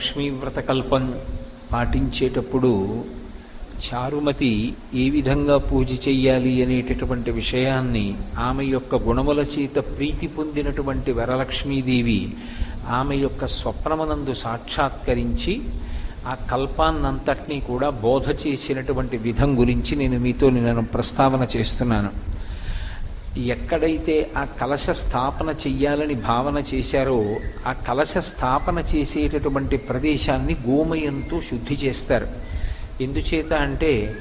లక్ష్మీ వ్రతకల్పం పాటించేటప్పుడు చారుమతి ఏ విధంగా పూజ చెయ్యాలి అనేటటువంటి విషయాన్ని ఆమె యొక్క గుణముల చేత ప్రీతి పొందినటువంటి వరలక్ష్మీదేవి ఆమె యొక్క స్వప్నమునందు సాక్షాత్కరించి ఆ కల్పాన్నంతటినీ కూడా బోధ చేసినటువంటి విధం గురించి నేను మీతో నేను ప్రస్తావన చేస్తున్నాను. ఎక్కడైతే ఆ కలశ స్థాపన చెయ్యాలని భావన చేశారో ఆ కలశ స్థాపన చేసేటటువంటి ప్రదేశాన్ని గోమయంతో శుద్ధి చేస్తారు. ఎందుచేత అంటే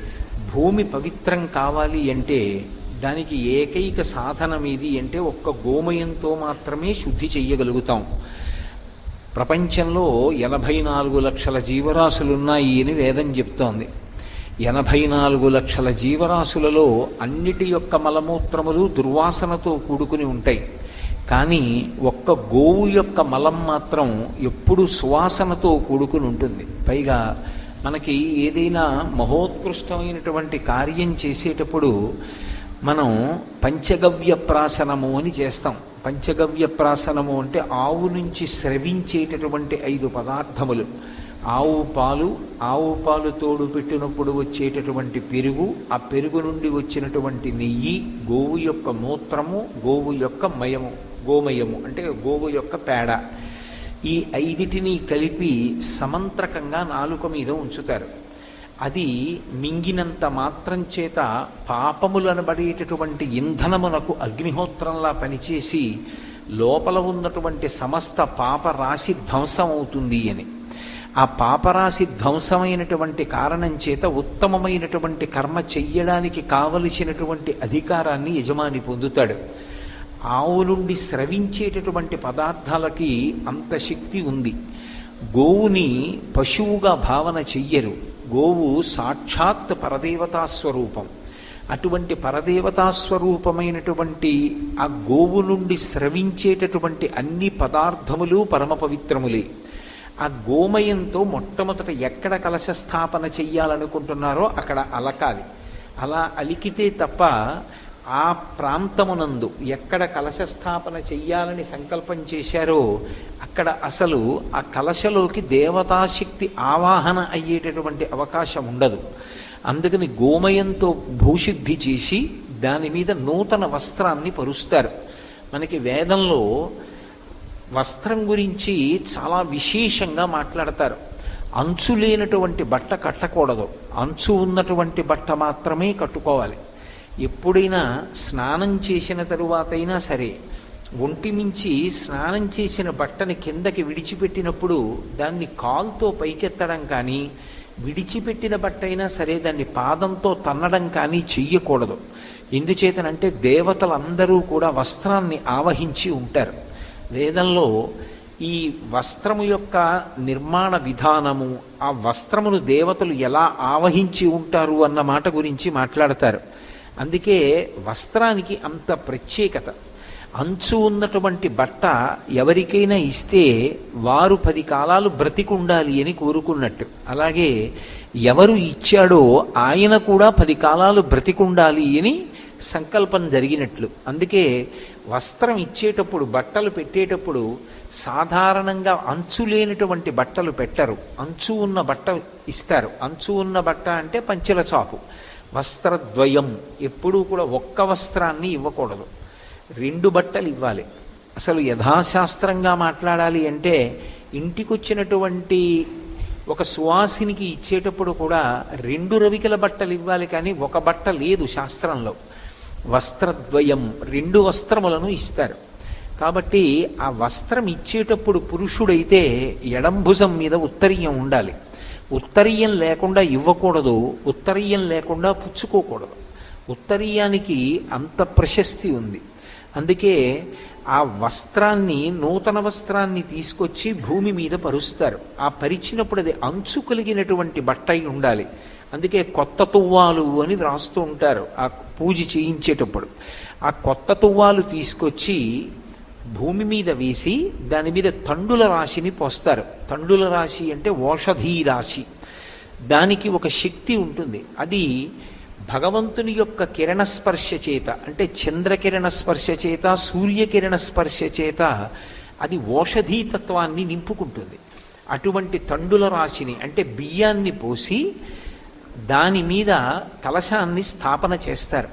భూమి పవిత్రం కావాలి అంటే దానికి ఏకైక సాధనం ఏది అంటే ఒక్క గోమయంతో మాత్రమే శుద్ధి చెయ్యగలుగుతాం. ప్రపంచంలో ఎనభై నాలుగు లక్షల జీవరాశులున్నాయి అని వేదం చెప్తోంది. ఎనభై నాలుగు లక్షల జీవరాశులలో అన్నిటి యొక్క మలమూత్రములు దుర్వాసనతో కూడుకుని ఉంటాయి. కానీ ఒక్క గోవు యొక్క మలం మాత్రం ఎప్పుడు సువాసనతో కూడుకుని ఉంటుంది. పైగా మనకి ఏదైనా మహోత్కృష్టమైనటువంటి కార్యం చేసేటప్పుడు మనం పంచగవ్య ప్రాసనము అని చేస్తాం. పంచగవ్య ప్రాసనము అంటే ఆవు నుంచి స్రవించేటటువంటి ఐదు పదార్థములు. ఆవు పాలు ఆవు పాలు తోడు పెట్టినప్పుడు వచ్చేటటువంటి పెరుగు ఆ పెరుగు నుండి వచ్చినటువంటి నెయ్యి గోవు యొక్క మూత్రము గోవు యొక్క మయము గోమయము అంటే గోవు యొక్క పేడ. ఈ ఐదిటిని కలిపి సమంత్రకంగా నాలుక మీద ఉంచుతారు. అది మింగినంత మాత్రం చేత పాపములనబడేటటువంటి ఇంధనమునకు అగ్నిహోత్రంలా పనిచేసి లోపల ఉన్నటువంటి సమస్త పాపరాశి ధ్వంసం అవుతుంది అని. ఆ పాపరాశి ధ్వంసమైనటువంటి కారణం చేత ఉత్తమమైనటువంటి కర్మ చెయ్యడానికి కావలసినటువంటి అధికారాన్ని యజమాని పొందుతాడు. ఆవు నుండి స్రవించేటటువంటి పదార్థాలకి అంత శక్తి ఉంది. గోవుని పశువుగా భావన చెయ్యరు. గోవు సాక్షాత్ పరదేవతా స్వరూపం. అటువంటి పరదేవతా స్వరూపమైనటువంటి ఆ గోవు నుండి స్రవించేటటువంటి అన్ని పదార్థములు పరమ పవిత్రములే. ఆ గోమయంతో మొట్టమొదట ఎక్కడ కలశ స్థాపన చెయ్యాలనుకుంటున్నారో అక్కడ అలకాలి. అలా అలికితే తప్ప ఆ ప్రాంతమునందు ఎక్కడ కలశ స్థాపన చెయ్యాలని సంకల్పం చేశారో అక్కడ అసలు ఆ కలశలోకి దేవతాశక్తి ఆవాహన అయ్యేటటువంటి అవకాశం ఉండదు. అందుకని గోమయంతో భూశుద్ధి చేసి దాని మీద నూతన వస్త్రాన్ని పరుస్తారు. మనకి వేదంలో వస్త్రం గురించి చాలా విశేషంగా మాట్లాడతారు. అంచు లేనటువంటి బట్ట కట్టకూడదు. అంచు ఉన్నటువంటి బట్ట మాత్రమే కట్టుకోవాలి. ఎప్పుడైనా స్నానం చేసిన తరువాతైనా సరే ఒంటి మించి స్నానం చేసిన బట్టని కిందకి విడిచిపెట్టినప్పుడు దాన్ని కాల్తో పైకెత్తడం కానీ విడిచిపెట్టిన బట్ట అయినా సరే దాన్ని పాదంతో తన్నడం కానీ చెయ్యకూడదు. ఎందుచేతనంటే దేవతలందరూ కూడా వస్త్రాన్ని ఆవహించి ఉంటారు. వేదంలో ఈ వస్త్రము యొక్క నిర్మాణ విధానము ఆ వస్త్రమును దేవతలు ఎలా ఆవహించి ఉంటారు అన్న మాట గురించి మాట్లాడతారు. అందుకే వస్త్రానికి అంత ప్రత్యేకత. అంచు ఉన్నటువంటి బట్ట ఎవరికైనా ఇస్తే వారు పది కాలాలు బ్రతికుండాలి అని కోరుకున్నట్టు. అలాగే ఎవరు ఇచ్చాడో ఆయన కూడా పది కాలాలు బ్రతికుండాలి అని సంకల్పం జరిగినట్లు. అందుకే వస్త్రం ఇచ్చేటప్పుడు బట్టలు పెట్టేటప్పుడు సాధారణంగా అంచు లేనటువంటి బట్టలు పెట్టరు. అంచు ఉన్న బట్ట ఇస్తారు. అంచు ఉన్న బట్ట అంటే పంచెల చాపు వస్త్రద్వయం ఎప్పుడూ కూడా ఒక్క వస్త్రాన్ని ఇవ్వకూడదు. రెండు బట్టలు ఇవ్వాలి. అసలు యథాశాస్త్రంగా మాట్లాడాలి అంటే ఇంటికొచ్చినటువంటి ఒక సువాసినికి ఇచ్చేటప్పుడు కూడా రెండు రవికల బట్టలు ఇవ్వాలి కానీ ఒక బట్ట లేదు శాస్త్రంలో. వస్త్రద్వయం రెండు వస్త్రములను ఇస్తారు. కాబట్టి ఆ వస్త్రం ఇచ్చేటప్పుడు పురుషుడైతే ఎడంభుజం మీద ఉత్తరీయం ఉండాలి. ఉత్తరీయం లేకుండా ఇవ్వకూడదు ఉత్తరీయం లేకుండా పుచ్చుకోకూడదు. ఉత్తరీయానికి అంత ప్రశస్తి ఉంది. అందుకే ఆ వస్త్రాన్ని నూతన వస్త్రాన్ని తీసుకొచ్చి భూమి మీద పరుస్తారు. ఆ పరిచినప్పుడు అది అంచు కలిగినటువంటి బట్ట అయి ఉండాలి. అందుకే కొత్త తువ్వాలు అని వ్రాస్తూ ఉంటారు ఆ పూజ చేయించేటప్పుడు. ఆ కొత్త తువ్వాలు తీసుకొచ్చి భూమి మీద వేసి దాని మీద తండుల రాశిని పోస్తారు. తండుల రాశి అంటే ఓషధీ రాశి. దానికి ఒక శక్తి ఉంటుంది. అది భగవంతుని యొక్క కిరణ స్పర్శ చేత అంటే చంద్రకిరణ స్పర్శ చేత సూర్యకిరణ స్పర్శ చేత అది ఓషధీతత్వాన్ని నింపుకుంటుంది. అటువంటి తండుల రాశిని అంటే బియ్యాన్ని పోసి దాని మీద కలశాన్ని స్థాపన చేస్తారు.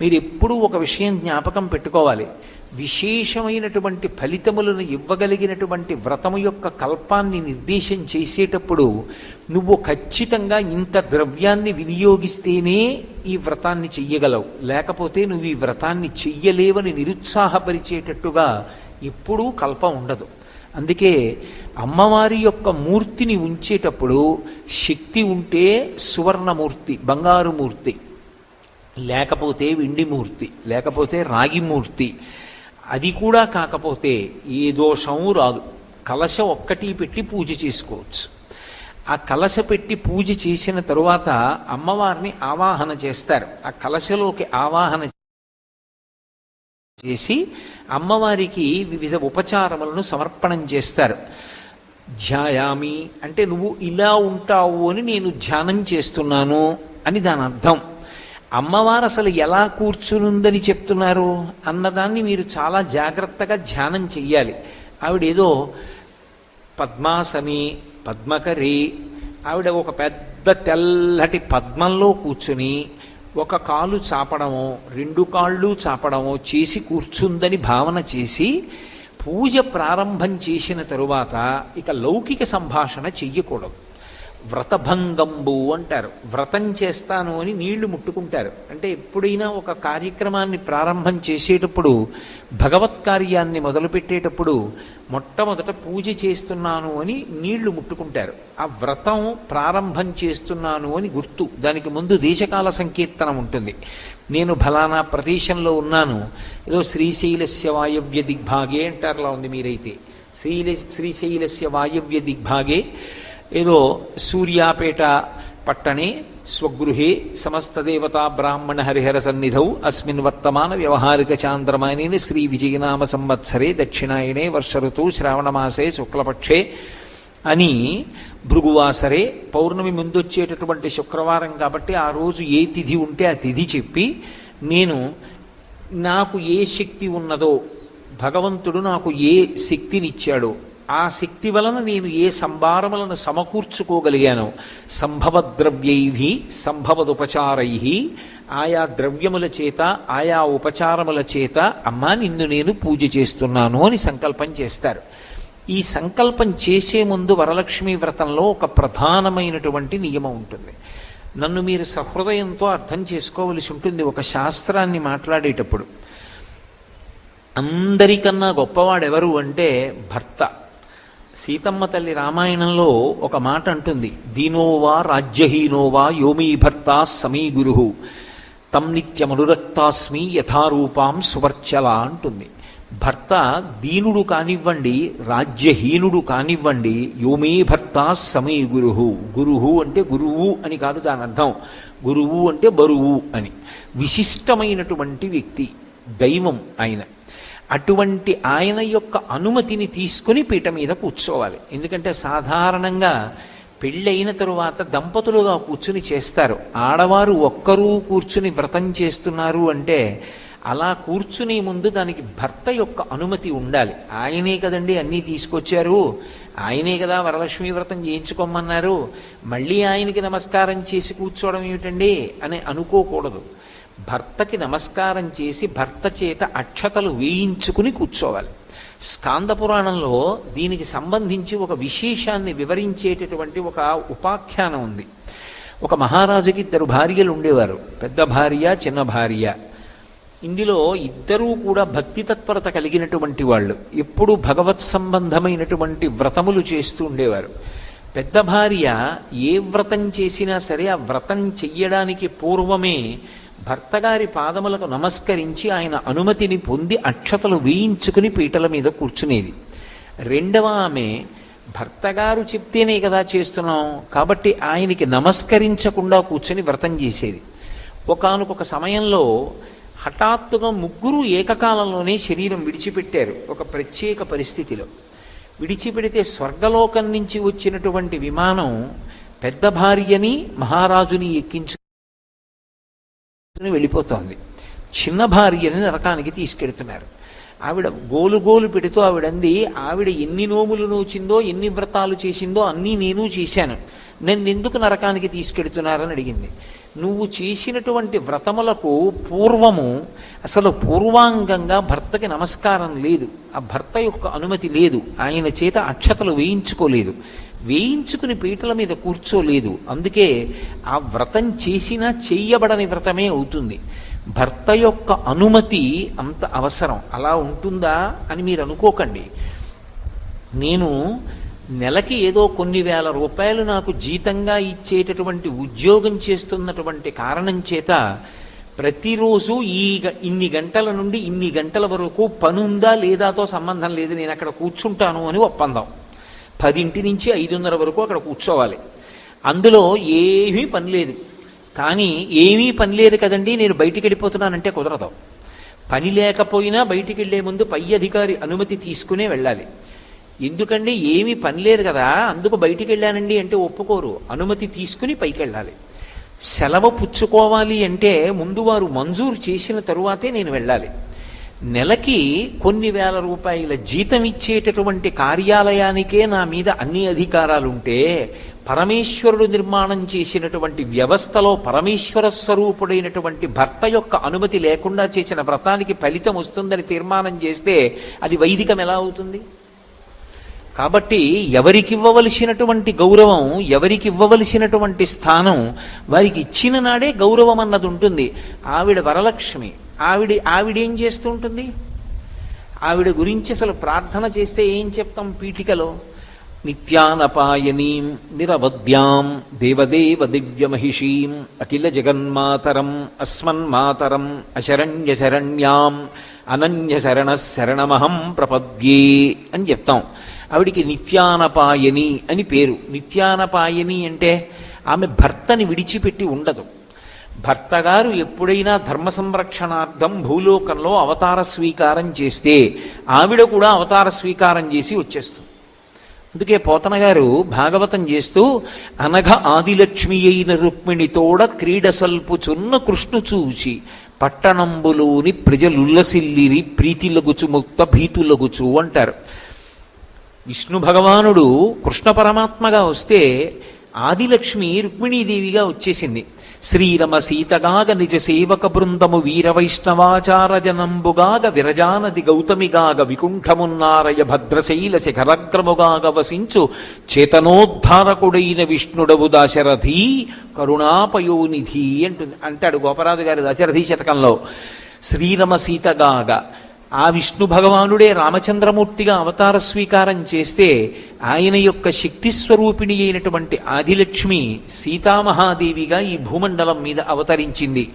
మీరు ఎప్పుడూ ఒక విషయం జ్ఞాపకం పెట్టుకోవాలి. విశేషమైనటువంటి ఫలితములను ఇవ్వగలిగినటువంటి వ్రతము యొక్క కల్పాన్ని నిర్దేశం చేసేటప్పుడు నువ్వు ఖచ్చితంగా ఇంత ద్రవ్యాన్ని వినియోగిస్తేనే ఈ వ్రతాన్ని చెయ్యగలవు. లేకపోతే నువ్వు ఈ వ్రతాన్ని చెయ్యలేవని నిరుత్సాహపరిచేటట్టుగా ఎప్పుడూ కల్పం ఉండదు. అందుకే అమ్మవారి యొక్క మూర్తిని ఉంచేటప్పుడు శక్తి ఉంటే సువర్ణమూర్తి బంగారు మూర్తి లేకపోతే వెండి మూర్తి లేకపోతే రాగి మూర్తి అది కూడా కాకపోతే ఏ దోషము రాదు. కలశ ఒక్కటి పెట్టి పూజ చేసుకోవచ్చు. ఆ కలశ పెట్టి పూజ చేసిన తరువాత అమ్మవారిని ఆవాహన చేస్తారు. ఆ కలశలోకి ఆవాహన చేసి అమ్మవారికి వివిధ ఉపచారములను సమర్పణం చేస్తారు. ధ్యాయామి అంటే నువ్వు ఇలా ఉంటావు అని నేను ధ్యానం చేస్తున్నాను అని దాని అర్థం. అమ్మవారు అసలు ఎలా కూర్చునుందని చెప్తున్నారు అన్నదాన్ని మీరు చాలా జాగ్రత్తగా ధ్యానం చెయ్యాలి. ఆవిడేదో పద్మాసని పద్మకరి ఆవిడ ఒక పెద్ద తెల్లటి పద్మంలో కూర్చుని ఒక కాలు చాపడమో రెండు కాళ్ళు చాపడమో చేసి కూర్చుందని భావన చేసి పూజ ప్రారంభం చేసిన తరువాత ఇక లౌకిక సంభాషణ చెయ్యకూడదు. వ్రతభంగంబు అంటారు. వ్రతం చేస్తాను అని నీళ్ళు ముట్టుకుంటారు. అంటే ఎప్పుడైనా ఒక కార్యక్రమాన్ని ప్రారంభం చేసేటప్పుడు భగవత్ కార్యాన్ని మొదలుపెట్టేటప్పుడు మొట్టమొదట పూజ చేస్తున్నాను అని నీళ్ళు ముట్టుకుంటారు. ఆ వ్రతం ప్రారంభం చేస్తున్నాను అని గుర్తు. దానికి ముందు దేశకాల సంకీర్తనం ఉంటుంది. నేను ఫలానా ప్రదేశంలో ఉన్నాను. ఏదో శ్రీశైలస్య వాయవ్య దిగ్భాగే అంటారులా ఉంది మీరైతే. శ్రీల శ్రీశైలస్య వాయవ్య దిగ్భాగే ఏదో సూర్యాపేట పట్టణే స్వగృహే సమస్తదేవతా బ్రాహ్మణ హరిహర సన్నిధౌ అస్మిన్ వర్తమాన వ్యవహారిక చాంద్రమాని శ్రీ విజయనామ సంవత్సరే దక్షిణాయనే వర్ష ఋతు శ్రావణమాసే శుక్లపక్షే అని భృగువాసరే పౌర్ణమి ముందొచ్చేటటువంటి శుక్రవారం కాబట్టి ఆ రోజు ఏ తిథి ఉంటే ఆ తిథి చెప్పి నేను నాకు ఏ శక్తి ఉన్నదో భగవంతుడు నాకు ఏ శక్తినిచ్చాడో ఆ శక్తి వలన నేను ఏ సంభారములను సమకూర్చుకోగలిగాను సంభవద్రవ్యై సంభవదుపచారై ఆయా ద్రవ్యముల చేత ఆయా ఉపచారముల చేత అమ్మా నిన్ను నేను పూజ చేస్తున్నాను అని సంకల్పం చేస్తారు. ఈ సంకల్పం చేసే ముందు వరలక్ష్మి వ్రతంలో ఒక ప్రధానమైనటువంటి నియమం ఉంటుంది. నన్ను మీరు సహృదయంతో అర్థం చేసుకోవలసి ఉంటుంది ఒక శాస్త్రాన్ని మాట్లాడేటప్పుడు. అందరికన్నా గొప్పవాడెవరు అంటే భర్త. సీతమ్మ తల్లి రామాయణంలో ఒక మాట అంటుంది. దీనోవా రాజ్యహీనోవా యోమీ భర్త సమీ గురు. తం నిత్యమనురక్తాస్మి యథారూపాం సువర్చల అంటుంది. భర్త దీనుడు కానివ్వండి రాజ్యహీనుడు కానివ్వండి యోమీ భర్త సమీ గురుహు గురువు అంటే గురువు అని కాదు దాని అర్థం. గురువు అంటే బరువు అని. విశిష్టమైనటువంటి వ్యక్తి దైవం ఆయన. అటువంటి ఆయన యొక్క అనుమతిని తీసుకుని పీట మీద కూర్చోవాలి. ఎందుకంటే సాధారణంగా పెళ్ళైన తరువాత దంపతులుగా కూర్చుని చేస్తారు. ఆడవారు ఒక్కరూ కూర్చుని వ్రతం చేస్తున్నారు అంటే అలా కూర్చునే ముందు దానికి భర్త యొక్క అనుమతి ఉండాలి. ఆయనే కదండి అన్నీ తీసుకొచ్చారు. ఆయనే కదా వరలక్ష్మి వ్రతం చేయించుకోమన్నారు. మళ్ళీ ఆయనకి నమస్కారం చేసి కూర్చోవడం ఏమిటండి? అని అనుకోకూడదు. భర్తకి నమస్కారం చేసి భర్త చేత అక్షతలు వేయించుకుని కూర్చోవాలి. స్కాంద పురాణంలో దీనికి సంబంధించి ఒక విశేషాన్ని వివరించేటటువంటి ఒక ఉపాఖ్యానం ఉంది. ఒక మహారాజుకి ఇద్దరు భార్యలు ఉండేవారు. పెద్ద భార్య చిన్న భార్య. ఇందులో ఇద్దరూ కూడా భక్తి తత్పరత కలిగినటువంటి వాళ్ళు. ఎప్పుడూ భగవత్ సంబంధమైనటువంటి వ్రతములు చేస్తూ ఉండేవారు. పెద్ద భార్య ఏ వ్రతం చేసినా సరే ఆ వ్రతం చెయ్యడానికి పూర్వమే భర్తగారి పాదములకు నమస్కరించి ఆయన అనుమతిని పొంది అక్షతలు వేయించుకుని పీటల మీద కూర్చునేది. రెండవ ఆమె భర్తగారు చెప్తేనే కదా చేస్తున్నాం కాబట్టి ఆయనకి నమస్కరించకుండా కూర్చొని వ్రతం చేసేది. ఒకానొక సమయంలో హఠాత్తుగా ముగ్గురు ఏకకాలంలోనే శరీరం విడిచిపెట్టారు ఒక ప్రత్యేక పరిస్థితిలో. విడిచిపెడితే స్వర్గలోకం నుంచి వచ్చినటువంటి విమానం పెద్ద భార్యని మహారాజుని ఎక్కించు వెళ్ళిపోతోంది. చిన్న భార్యని నరకానికి తీసుకెడుతున్నారు ఆవిడ గోలు గోలు పెడుతూ ఆవిడంది ఆవిడ ఎన్ని నోములు నోచిందో ఎన్ని వ్రతాలు చేసిందో అన్నీ నేను చేశాను. నన్ను ఎందుకు నరకానికి తీసుకెడుతున్నారని అడిగింది. నువ్వు చేసినటువంటి వ్రతములకు పూర్వము అసలు పూర్వాంగంగా భర్తకి నమస్కారం లేదు. ఆ భర్త యొక్క అనుమతి లేదు. ఆయన చేత అక్షతలు వేయించుకోలేదు. వేయించుకుని పీటల మీద కూర్చోలేదు. అందుకే ఆ వ్రతం చేసినా చెయ్యబడని వ్రతమే అవుతుంది. భర్త యొక్క అనుమతి అంత అవసరం. అలా ఉంటుందా అని మీరు అనుకోకండి. నేను నెలకి ఏదో కొన్ని వేల రూపాయలు నాకు జీతంగా ఇచ్చేటటువంటి ఉద్యోగం చేస్తున్నటువంటి కారణం చేత ప్రతిరోజు ఈ ఇన్ని గంటల నుండి ఇన్ని గంటల వరకు పనుందా లేదాతో సంబంధం లేదు. నేను అక్కడ కూర్చుంటాను అని ఒప్పందం. పదింటి నుంచి ఐదున్నర వరకు అక్కడ కూర్చోవాలి. అందులో ఏమీ పని లేదు. కానీ ఏమీ పని లేదు కదండి నేను బయటికి వెళ్ళిపోతున్నానంటే కుదరదు. పని లేకపోయినా బయటికి వెళ్ళే ముందు పై అధికారి అనుమతి తీసుకునే వెళ్ళాలి. ఎందుకండి ఏమీ పని లేదు కదా అందుకు బయటికి వెళ్ళానండి అంటే ఒప్పుకోరు. అనుమతి తీసుకుని పైకి వెళ్ళాలి. సెలవు పుచ్చుకోవాలి అంటే ముందు వారు మంజూరు చేసిన తరువాతే నేను వెళ్ళాలి. నెలకి కొన్ని వేల రూపాయల జీతం ఇచ్చేటటువంటి కార్యాలయానికే నా మీద అన్ని అధికారాలు ఉంటే పరమేశ్వరుడు నిర్మాణం చేసినటువంటి వ్యవస్థలో పరమేశ్వర స్వరూపుడైనటువంటి భర్త యొక్క అనుమతి లేకుండా చేసిన వ్రతానికి ఫలితం వస్తుందని తీర్మానం చేస్తే అది వైదికం ఎలా అవుతుంది? కాబట్టి ఎవరికి ఇవ్వవలసినటువంటి గౌరవం ఎవరికి ఇవ్వవలసినటువంటి స్థానం వారికి ఇచ్చిన నాడే గౌరవం అన్నది ఉంటుంది. ఆవిడ వరలక్ష్మి. ఆవిడ ఆవిడేం చేస్తూ ఉంటుంది ఆవిడ గురించి అసలు ప్రార్థన చేస్తే ఏం చెప్తాం పీఠికలో? నిత్యానపాయనీం నిరవద్యాం దేవదేవ దివ్యమహిషీం అఖిల జగన్మాతరం అస్మన్మాతరం అశరణ్య శరణ్యాం అనన్య శరణ శరణమహం ప్రపద్యే అని చెప్తాం. ఆవిడికి నిత్యానపాయని అని పేరు. నిత్యానపాయని అంటే ఆమె భర్తని విడిచిపెట్టి ఉండదు. భర్తగారు ఎప్పుడైనా ధర్మ సంరక్షణార్థం భూలోకంలో అవతార స్వీకారం చేస్తే ఆవిడ కూడా అవతార స్వీకారం చేసి వచ్చేస్తుంది. అందుకే పోతన గారు భాగవతం చేస్తూ అనఘ ఆదిలక్ష్మి అయిన రుక్మిణితోడ క్రీడసల్పుచున్న కృష్ణు చూచి పట్టణంబులోని ప్రజలుల్లసిల్లిరి ప్రీతిలగుచు ముక్త భీతులగుచు అంటారు. విష్ణు భగవానుడు కృష్ణ పరమాత్మగా వస్తే ఆదిలక్ష్మి రుక్మిణీదేవిగా వచ్చేసింది. శ్రీరమ సీతగాగ నిజ సేవక బృందము వీర వైష్ణవాచార జనంబుగాగ విరజానది గౌతమిగాగ వికుంఠమున్నారయ భద్రశైల శిఖరగ్రముగాగ వసించు చేతనోద్ధారకుడైన విష్ణుడవు దశరథి కరుణాపయోనిధి అంటుంది. అంటాడు గోపరాజు గారి దశరథి శతకంలో. శ్రీరమ సీతగాగ ఆ విష్ణు భగవానుడే రామచంద్రమూర్తిగా అవతార స్వీకారం చేస్తే ఆయన యొక్క శక్తి స్వరూపిణి అయినటువంటి ఆదిలక్ష్మి సీతామహాదేవిగా ఈ భూమండలం మీద అవతరించింది.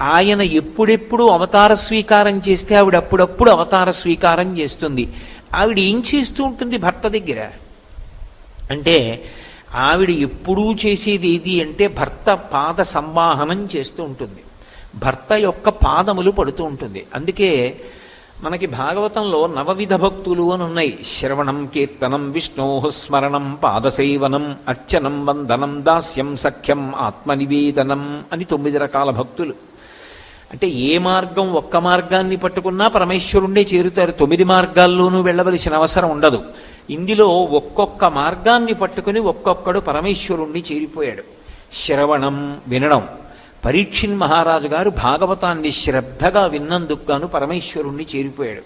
ఆయన ఎప్పుడెప్పుడు అవతార స్వీకారం చేస్తే ఆవిడ అప్పుడప్పుడు అవతార స్వీకారం చేస్తుంది. ఆవిడ ఏం చేస్తూ ఉంటుంది భర్త దగ్గర? అంటే ఆవిడ ఎప్పుడూ చేసేది ఏది అంటే భర్త పాద సంవాహనం చేస్తూ ఉంటుంది. భర్త యొక్క పాదములు పడుతూ ఉంటుంది. అందుకే మనకి భాగవతంలో నవవిధ భక్తులు అని ఉన్నాయి. శ్రవణం కీర్తనం విష్ణో స్మరణం పాదసేవనం అర్చనం వందనం దాస్యం సఖ్యం ఆత్మనివేదనం అని తొమ్మిది రకాల భక్తులు. అంటే ఏ మార్గం ఒక్క మార్గాన్ని పట్టుకున్నా పరమేశ్వరుండే చేరుతారు. తొమ్మిది మార్గాల్లోనూ వెళ్ళవలసిన అవసరం ఉండదు. ఇందులో ఒక్కొక్క మార్గాన్ని పట్టుకుని ఒక్కొక్కడు పరమేశ్వరుణ్ణి చేరిపోయాడు. శ్రవణం వినడం పరీక్షిన్ మహారాజు గారు భాగవతాన్ని శ్రద్ధగా విన్నందుకు గాను పరమేశ్వరుణ్ణి చేరిపోయాడు.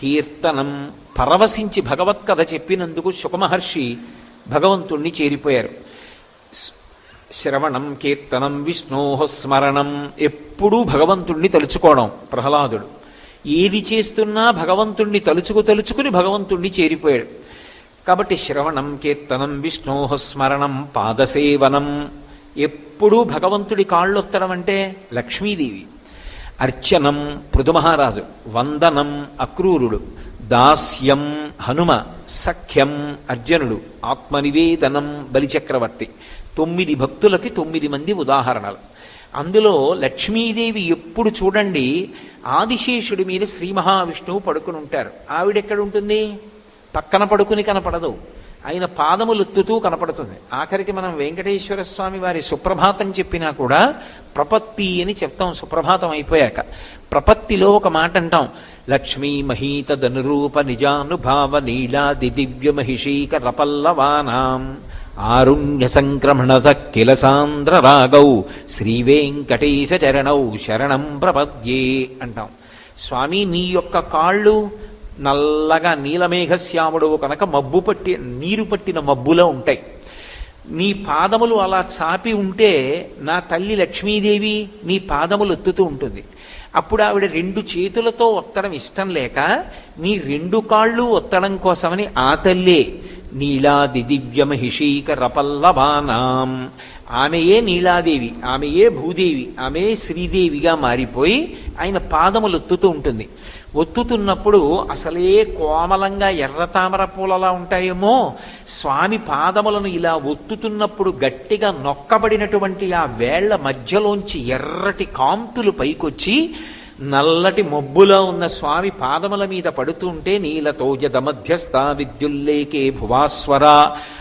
కీర్తనం పరవశించి భగవత్కథ చెప్పినందుకు సుఖమహర్షి భగవంతుణ్ణి చేరిపోయారు. శ్రవణం కీర్తనం విష్ణోహ స్మరణం ఎప్పుడూ భగవంతుణ్ణి తలుచుకోవడం ప్రహ్లాదుడు. ఏది చేస్తున్నా భగవంతుణ్ణి తలుచుకు తలుచుకుని భగవంతుణ్ణి చేరిపోయాడు. కాబట్టి శ్రవణం కీర్తనం విష్ణోహ స్మరణం పాదసేవనం ఎప్పుడూ భగవంతుడి కాళ్ళొత్తడం అంటే లక్ష్మీదేవి. అర్చనం పృథుమహారాజు వందనం అక్రూరుడు దాస్యం హనుమ సఖ్యం అర్జునుడు ఆత్మనివేదనం బలిచక్రవర్తి. తొమ్మిది భక్తులకి తొమ్మిది మంది ఉదాహరణలు. అందులో లక్ష్మీదేవి ఎప్పుడు చూడండి ఆదిశేషుడి మీద శ్రీ మహావిష్ణువు పడుకుని ఉంటారు ఆవిడెక్కడ ఉంటుంది పక్కన పడుకుని కనపడదు. ఆయన పాదములు ఎత్తుతూ కనపడుతుంది. ఆఖరికి మనం వెంకటేశ్వర స్వామి వారి సుప్రభాతం చెప్పినా కూడా ప్రపత్తి అని చెప్తాం సుప్రభాతం అయిపోయాక. ప్రపత్తిలో ఒక మాట అంటాం లక్ష్మీ మహీత ధనురూప నిజానుభావ నీలాది దివ్య మహిషీకర పల్లవానాం ఆరుణ్య సంక్రమణత కిల సాంద్ర రాగౌ శ్రీ చరణౌ శరణం ప్రపద్యే అంటాం. స్వామి నీ యొక్క కాళ్ళు నల్లగా నీలమేఘశ్యాముడు కనుక మబ్బు పట్టి నీరు పట్టిన మబ్బులో ఉంటాయి. నీ పాదములు అలా చాపి ఉంటే నా తల్లి లక్ష్మీదేవి నీ పాదములు ఎత్తుతూ ఉంటుంది. అప్పుడు ఆవిడ రెండు చేతులతో ఒత్తడం ఇష్టం లేక నీ రెండు కాళ్ళు ఒత్తడం కోసమని ఆ తల్లే నీలాది దివ్య ఆమెయే నీలాదేవి ఆమెయే భూదేవి ఆమె శ్రీదేవిగా మారిపోయి ఆయన పాదములు ఒత్తుతూ ఉంటుంది. ఒత్తుతున్నప్పుడు అసలే కోమలంగా ఎర్ర తామర పూలలా ఉంటాయేమో. స్వామి పాదములను ఇలా ఒత్తుతున్నప్పుడు గట్టిగా నొక్కబడినటువంటి ఆ వేళ్ళ మధ్యలోంచి ఎర్రటి కాంతులు పైకొచ్చి నల్లటి మబ్బులో ఉన్న స్వామి పాదముల మీద పడుతుంటే నీలతోజద మధ్యస్థ విద్యుల్లేకే భువాస్వర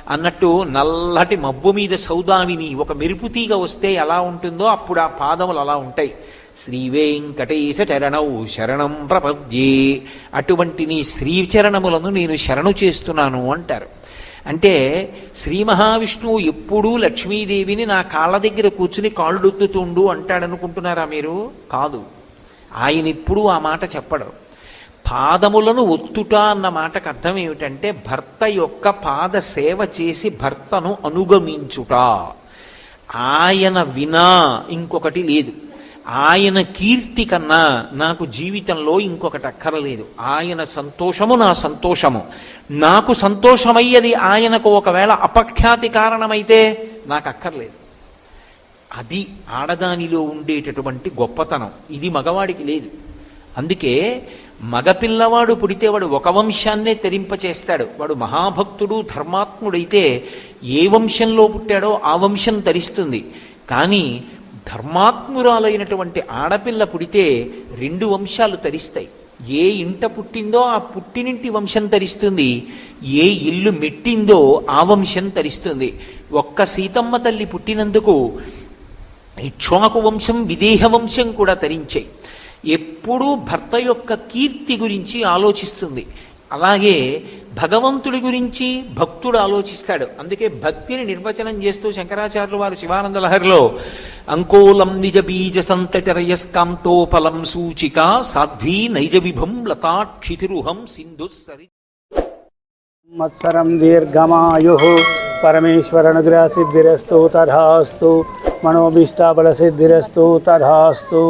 అన్నట్టు నల్లటి మబ్బు మీద సౌదామిని ఒక మెరుపుతీగ వస్తే ఎలా ఉంటుందో అప్పుడు ఆ పాదములు అలా ఉంటాయి. శ్రీ వెంకటేశ చరణౌ శరణం ప్రపద్యే. అటువంటి నీ శ్రీచరణములను నేను శరణు చేస్తున్నాను అంటారు. అంటే శ్రీ మహావిష్ణువు ఎప్పుడూ లక్ష్మీదేవిని నా కాళ్ళ దగ్గర కూర్చుని కాళ్ళొత్తుతుండు అంటాడనుకుంటున్నారా మీరు? కాదు. ఆయన ఇప్పుడు ఆ మాట చెప్పడు. పాదములను ఒత్తుట అన్న మాటకు అర్థం ఏమిటంటే భర్త యొక్క పాద సేవ చేసి భర్తను అనుగమించుట. ఆయన వినా ఇంకొకటి లేదు. ఆయన కీర్తి కన్నా నాకు జీవితంలో ఇంకొకటి అక్కరలేదు. ఆయన సంతోషము నా సంతోషము. నాకు సంతోషమయ్యేది ఆయనకు ఒకవేళ అపఖ్యాతి కారణమైతే నాకు అక్కర్లేదు. అది ఆడదానిలో ఉండేటటువంటి గొప్పతనం. ఇది మగవాడికి లేదు. అందుకే మగపిల్లవాడు పుడితే వాడు ఒక వంశాన్నే తరింపచేస్తాడు. వాడు మహాభక్తుడు ధర్మాత్ముడైతే ఏ వంశంలో పుట్టాడో ఆ వంశం తరిస్తుంది. కానీ ధర్మాత్మురాలైనటువంటి ఆడపిల్ల పుడితే రెండు వంశాలు తరిస్తాయి. ఏ ఇంట పుట్టిందో ఆ పుట్టినింటి వంశం తరిస్తుంది. ఏ ఇల్లు మెట్టిందో ఆ వంశం తరిస్తుంది. ఒక్క సీతమ్మ తల్లి పుట్టినందుకు ఇక్ష్వాకు వంశం విదేహ వంశం కూడా తరించాయి ఎప్పుడూ భర్త యొక్క కీర్తి గురించి ఆలోచిస్తుంది. అలాగే భగవంతుడి గురించి భక్తుడు ఆలోచిస్తాడు. అందుకే భక్తిని నిర్వచనం చేస్తూ శంకరాచార్యులు వారు శివానంద లహరిలో అంకోలం నిజ బీజ సంతటరయస్కాంతోఫలం సూచిక సాధ్వీ నైజ విభం లతాక్షితిరుహం సింధు సరి సంవత్సరం దీర్ఘమాయు పరమేశ్వరనుగ్రహసిద్ధిరస్తు తథాస్తు మనోభీష్టాబల సిద్ధిరస్తు తథాస్తు